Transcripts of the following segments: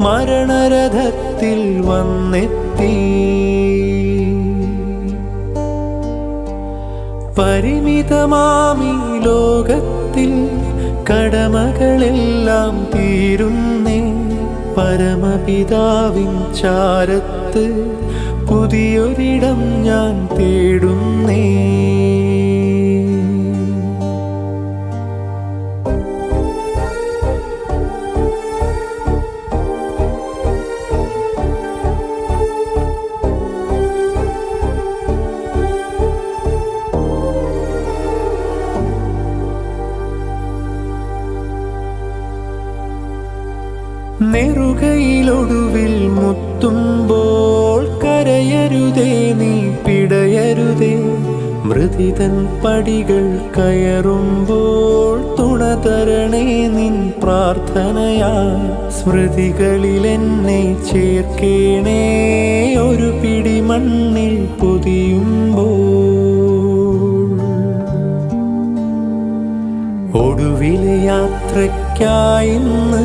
മരണരഥത്തിൽ വന്നെത്തി. പരിമിതമാമി ലോകത്തിൽ കടമകളെല്ലാം തീരുന്നേ. പരമപിതാവിൻ ചാരത്ത് പുതിയൊരിടം ഞാൻ തേടുന്നേ. നെറുകയിലൊടുവിൽ മുത്തുമ്പോൾ കരയരുതേ നീ പിടയരുതേ. മൃതിതൻ പടികൾ കയറുമ്പോൾ തുണതരണേ നിൻ പ്രാർത്ഥനയാ സ്മൃതികളിൽ എന്നെ ചേർക്കേണേ. ഒരു പിടി മണ്ണിൽ പൊതിയുമ്പോൾ ഒടുവിലെ യാത്രയ്ക്കായിന്ന്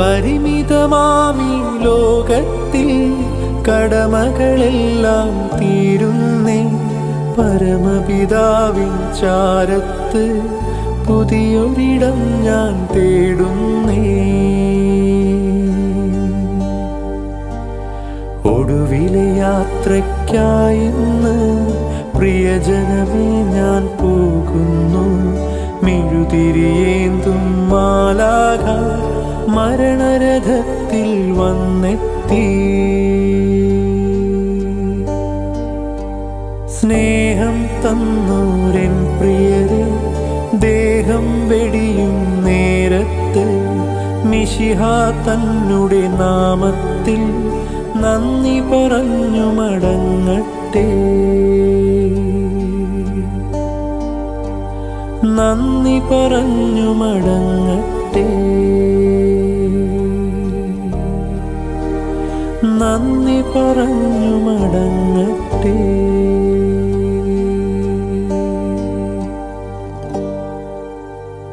പരിമിതമാമി ലോകത്തിൽ കടമകളെല്ലാം തീരുന്നേ. പരമപിതാവിൻ ചാരത്ത് പുതിയൊരിടം ഞാൻ തേടുന്നേ. ഒടുവിലെ യാത്രയ്ക്കായിന്ന് പ്രിയജനമേ ഞാൻ പോകുന്നു. മിഴുതിരിയേന്തും മാലാക മരണരഥത്തിൽ വന്നെത്തി. സ്നേഹം തന്നൂരൻ പ്രിയരെ ദേഹം വെടിയും നേരത്ത് മിഷിഹ തന്നുടെ നാമത്തിൽ നന്ദി പറഞ്ഞു മടങ്ങട്ടെ. നന്ദി പറഞ്ഞു മടങ്ങട്ടെ. നന്ദി പറഞ്ഞു മടങ്ങട്ടെ.